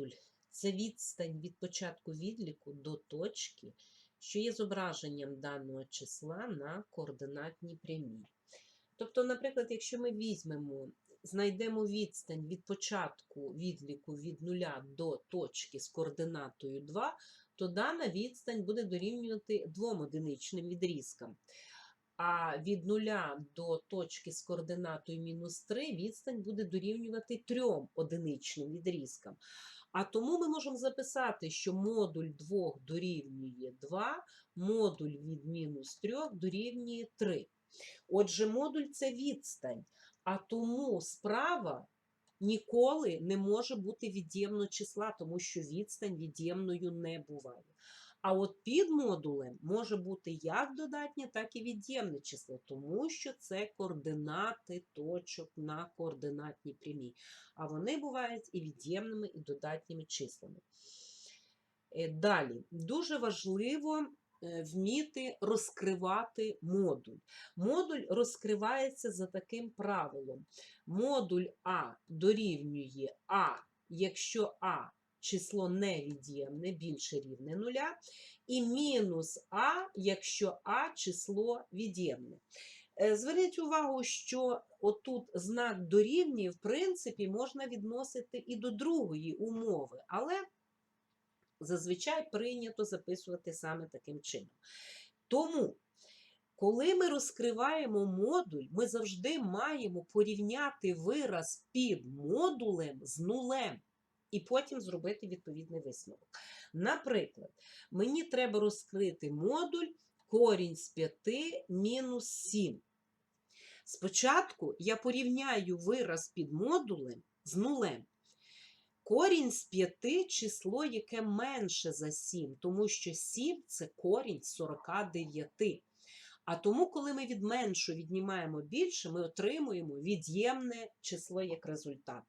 Модуль це відстань від початку відліку до точки, що є зображенням даного числа на координатній прямій. Тобто, наприклад, якщо ми візьмемо, знайдемо відстань від початку відліку від 0 до точки з координатою 2, то дана відстань буде дорівнювати двом одиничним відрізкам. А від 0 до точки з координатою мінус 3 відстань буде дорівнювати трьом одиничним відрізкам. А тому ми можемо записати, що модуль 2 дорівнює 2, модуль від мінус 3 дорівнює 3. Отже, модуль це відстань, а тому справа ніколи не може бути від'ємно числа, тому що відстань від'ємною не буває. А от під модулем може бути як додатнє, так і від'ємне число, тому що це координати точок на координатній прямій. А вони бувають і від'ємними, і додатніми числами. Е, Далі, дуже важливо е, вміти розкривати модуль. Модуль розкривається за таким правилом. Модуль А дорівнює А, якщо А число невід'ємне, більше рівне нуля, і мінус А, якщо А число від'ємне. Е, Зверніть увагу, що отут знак дорівнює, в принципі, можна відносити і до другої умови, але зазвичай прийнято записувати саме таким чином. Тому, коли ми розкриваємо модуль, ми завжди маємо порівняти вираз під модулем з нулем і потім зробити відповідний висновок. Наприклад, мені треба розкрити модуль корінь з 5 мінус 7. Спочатку я порівняю вираз під модулем з нулем. Корінь з 5 число, яке менше за 7, тому що 7 це корінь з 49. А тому, коли ми від меншого віднімаємо більше, ми отримуємо від'ємне число як результат.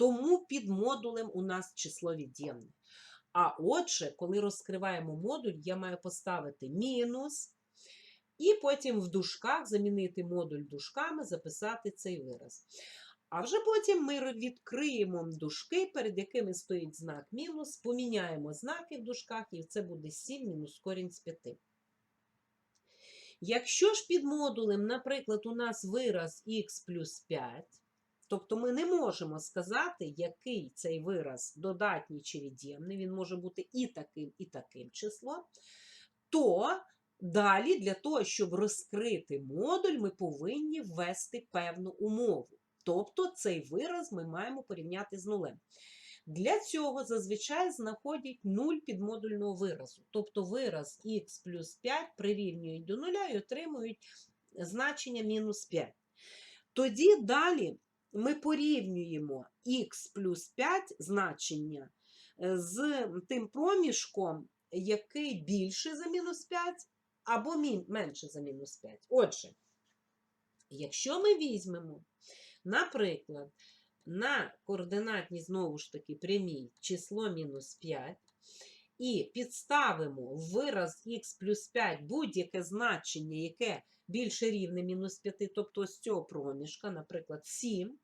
Тому під модулем у нас число від'ємне. А отже, коли розкриваємо модуль, я маю поставити мінус, і потім в дужках замінити модуль дужками, записати цей вираз. А вже потім ми відкриємо дужки, перед якими стоїть знак мінус, поміняємо знаки в дужках, і це буде 7 мінус корінь з 5. Якщо ж під модулем, наприклад, у нас вираз х плюс 5, тобто ми не можемо сказати, який цей вираз додатній чи від'ємний, він може бути і таким, і таким числом, то далі для того, щоб розкрити модуль, ми повинні ввести певну умову. Тобто цей вираз ми маємо порівняти з нулем. Для цього зазвичай знаходять 0 підмодульного виразу. Тобто вираз х плюс 5 прирівнюють до нуля і отримують значення мінус 5. Тоді далі ми порівнюємо х плюс 5 значення е, з тим проміжком, який більше за мінус 5, або менше за мінус 5. Отже, якщо ми візьмемо, наприклад, на координатній, знову ж таки, прямій число мінус 5, і підставимо в вираз х плюс 5 будь-яке значення, яке більше рівне мінус 5, тобто з цього проміжка, наприклад, 7,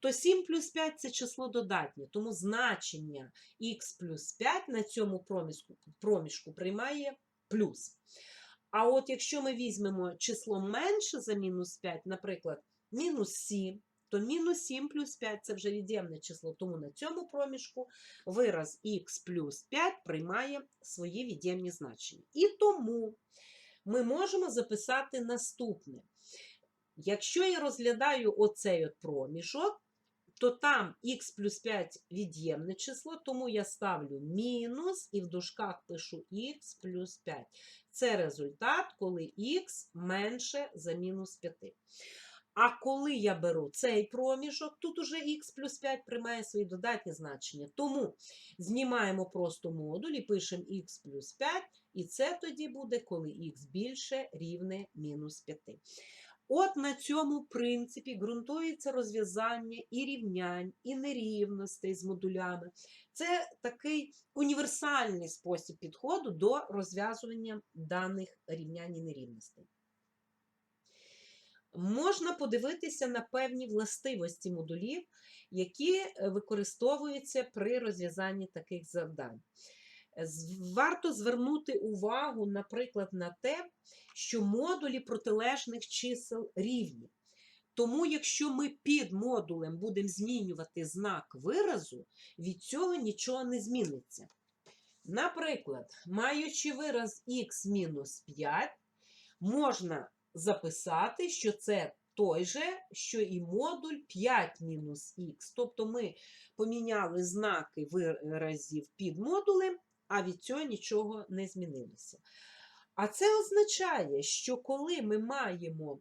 то 7 плюс 5 це число додатнє, тому значення х плюс 5 на цьому проміжку, проміжку приймає плюс. А от якщо ми візьмемо число менше за мінус 5, наприклад, мінус 7, то мінус 7 плюс 5 це вже від'ємне число, тому на цьому проміжку вираз х плюс 5 приймає свої від'ємні значення. І тому ми можемо записати наступне. Якщо я розглядаю оцей от проміжок, то там х плюс 5 від'ємне число, тому я ставлю мінус і в дужках пишу х плюс 5. Це результат, коли х менше за мінус 5. А коли я беру цей проміжок, тут уже х плюс 5 приймає свої додатні значення. Тому знімаємо просто модуль і пишемо х плюс 5, і це тоді буде, коли х більше рівне мінус 5. От на цьому принципі ґрунтується розв'язання і рівнянь, і нерівностей з модулями. Це такий універсальний спосіб підходу до розв'язування даних рівнянь і нерівностей. можна подивитися на певні властивості модулів, які е, використовуються при розв'язанні таких завдань. Варто звернути увагу, наприклад, на те, що модулі протилежних чисел рівні. Тому, якщо ми під модулем будемо змінювати знак виразу, від цього нічого не зміниться. Наприклад, маючи вираз х мінус 5, можна записати, що це той же, що і модуль 5 мінус х. Тобто ми поміняли знаки виразів під модулем, а від цього нічого не змінилося. А це означає, що коли ми маємо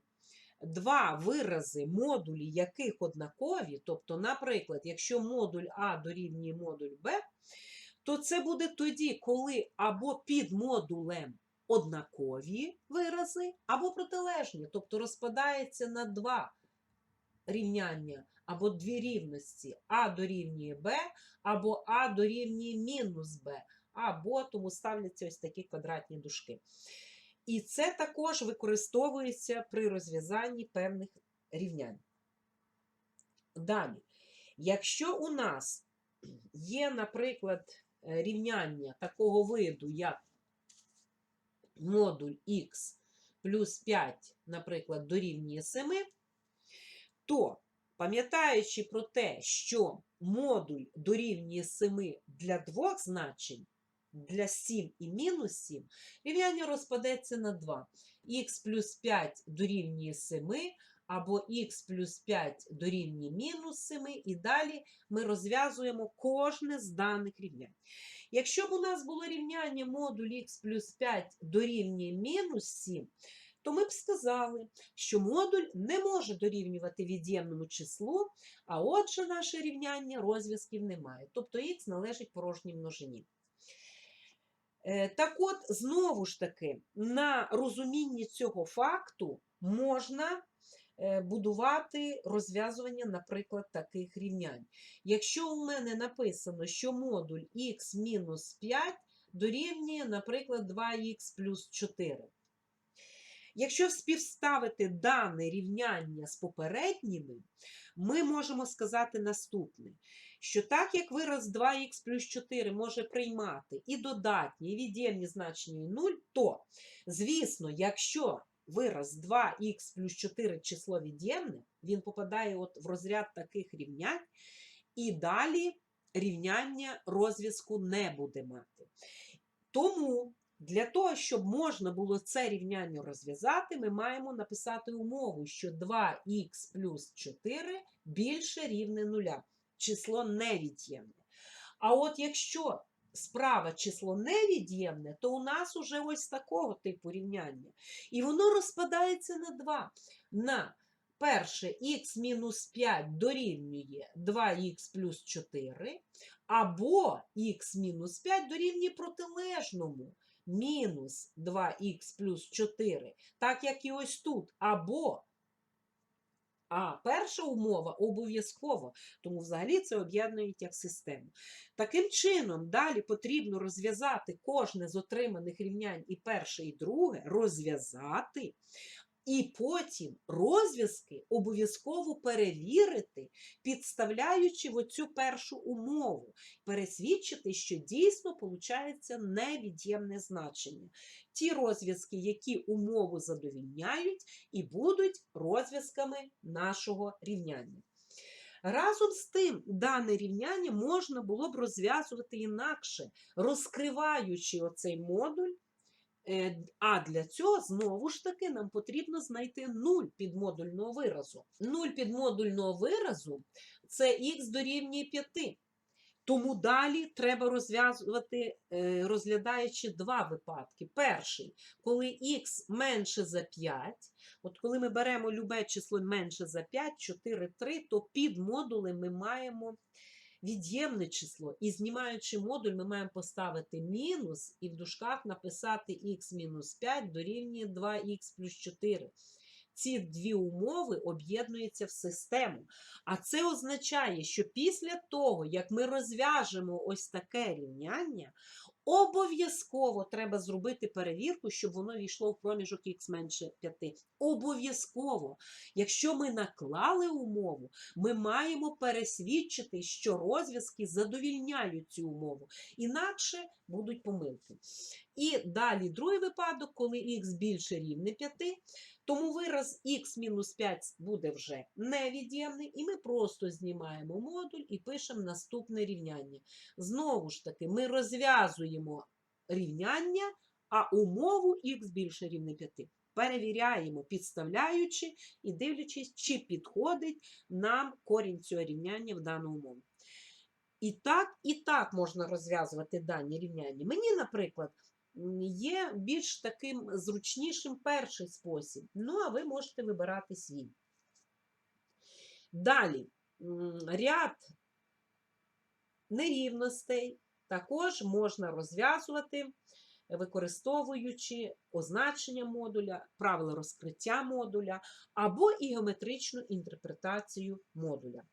два вирази, модулі яких однакові, тобто, наприклад, якщо модуль А дорівнює модуль Б, то це буде тоді, коли або під модулем однакові вирази, або протилежні, тобто розпадається на два рівняння або дві рівності А дорівнює Б, або А дорівнює мінус Б, або тому ставляться ось такі квадратні дужки. І це також використовується при розв'язанні певних рівнянь. Далі, якщо у нас є, наприклад, рівняння такого виду, як модуль х плюс 5, наприклад, дорівнює 7, то, пам'ятаючи про те, що модуль дорівнює 7 для двох значень, для 7 і мінус 7, рівняння розпадеться на 2. х плюс 5 дорівнює 7, або х плюс 5 дорівнює мінус 7, і далі ми розв'язуємо кожне з даних рівнянь. Якщо б у нас було рівняння модуль х плюс 5 дорівнює мінус 7, то ми б сказали, що модуль не може дорівнювати від'ємному числу, а отже, наше рівняння розв'язків немає. Тобто х належить порожній множині. Е, Так от, знову ж таки, на розумінні цього факту можна е, будувати розв'язування, наприклад, таких рівнянь. Якщо у мене написано, що модуль х мінус 5 дорівнює, наприклад, 2х плюс 4. Якщо співставити дане рівняння з попередніми, ми можемо сказати наступне, що так як вираз 2х плюс 4 може приймати і додатні, і від'ємні значення і 0, то, звісно, якщо вираз 2х плюс 4 число від'ємне, він попадає от в розряд таких рівнянь, і далі рівняння розв'язку не буде мати. Тому для того, щоб можна було це рівняння розв'язати, ми маємо написати умову, що 2х плюс 4 більше рівне 0. Число невід'ємне. А от якщо справа число невід'ємне, то у нас уже ось такого типу рівняння. І воно розпадається на 2. На перше х мінус 5 дорівнює 2х плюс 4, або х мінус 5 дорівнює протилежному мінус 2х плюс 4, так як і ось тут, або. А перша умова обов'язково, тому взагалі це об'єднують як систему. Таким чином, далі потрібно розв'язати кожне з отриманих рівнянь і перше, і друге, розв'язати, і потім розв'язки обов'язково перевірити, підставляючи в оцю першу умову, пересвідчити, що дійсно виходить невід'ємне значення. Ті розв'язки, які умову задовільняють, і будуть розв'язками нашого рівняння. Разом з тим, дане рівняння можна було б розв'язувати інакше, розкриваючи оцей модуль. Е, А для цього, знову ж таки, нам потрібно знайти нуль підмодульного виразу. Нуль підмодульного виразу це х дорівнює 5. Тому далі треба розв'язувати, е, розглядаючи два випадки. Перший, коли х менше за 5, от коли ми беремо любе число менше за 5, 4, 3, то під модулем ми маємо від'ємне число. І знімаючи модуль, ми маємо поставити мінус і в дужках написати х мінус 5 дорівнює 2х плюс 4. Ці дві умови об'єднуються в систему. А це означає, що після того, як ми розв'яжемо ось таке рівняння, Обов'язково треба зробити перевірку, щоб воно війшло в проміжок х менше 5. Обов'язково. Якщо ми наклали умову, ми маємо пересвідчити, що розв'язки задовільняють цю умову. Інакше будуть помилки. І далі другий випадок, коли х більше рівне 5, тому вираз х мінус 5 буде вже невід'ємний, і ми просто знімаємо модуль і пишемо наступне рівняння. Знову ж таки, ми розв'язуємо рівняння, а умову х більше рівне 5. Перевіряємо, підставляючи і дивлячись, чи підходить нам корінь цього рівняння в дану умову. І так, і так можна розв'язувати дані рівняння. Мені, наприклад, є більш таким зручнішим перший спосіб. Ну, а ви можете вибирати свій. Далі, ряд нерівностей також можна розв'язувати, використовуючи означення модуля, правила розкриття модуля або і геометричну інтерпретацію модуля.